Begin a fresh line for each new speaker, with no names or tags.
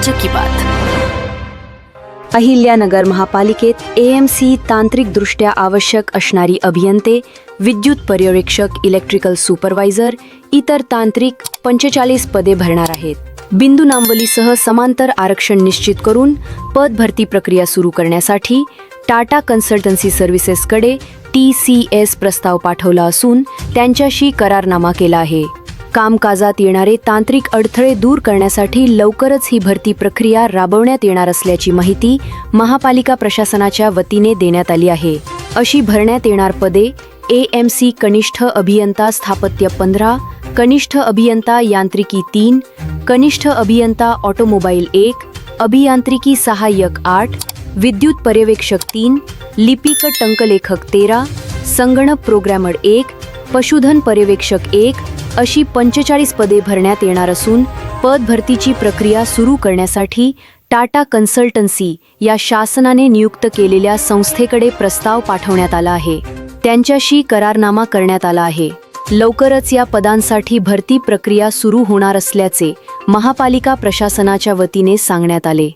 राज्य की बात।
अहिल्यानगर महापालिकेत एएमसी तांत्रिकदृष्ट्या आवश्यक असणारी अभियंते विद्युत पर्यवेक्षक इलेक्ट्रिकल सुपरवायझर इतर तांत्रिक पंचेचाळीस पदे भरणार आहेत. बिंदू नामवलीसह समांतर आरक्षण निश्चित करून पद भरती प्रक्रिया सुरू करण्यासाठी टाटा कन्सल्टन्सी सर्व्हिसेसकडे टी सी एस प्रस्ताव पाठवला असून त्यांच्याशी करारनामा केला आहे. कामकाजात येणारे तांत्रिक अडथळे दूर करण्यासाठी लवकरच ही भरती प्रक्रिया राबवण्यात येणार असल्याची माहिती महापालिका प्रशासनाच्या वतीने देण्यात आली आहे. अशी भरण्यात येणार पदे ए एम सी कनिष्ठ अभियंता स्थापत्य पंधरा कनिष्ठ अभियंता यांत्रिकी तीन कनिष्ठ अभियंता ऑटोमोबाईल एक अभियांत्रिकी सहाय्यक आठ विद्युत पर्यवेक्षक तीन लिपिक टंकलेखक तेरा संगणक प्रोग्रॅमर एक पशुधन पर्यवेक्षक एक अशी पंचेचाळीस पदे भरण्यात येणार असून पद भरतीची प्रक्रिया सुरू करण्यासाठी टाटा कन्सल्टन्सी या शासनाने नियुक्त केलेल्या संस्थेकडे प्रस्ताव पाठवण्यात आला आहे. त्यांच्याशी करारनामा करण्यात आला आहे. लवकरच या पदांसाठी भरती प्रक्रिया सुरू होणार असल्याचे महापालिका प्रशासनाच्या वतीने सांगण्यात आले.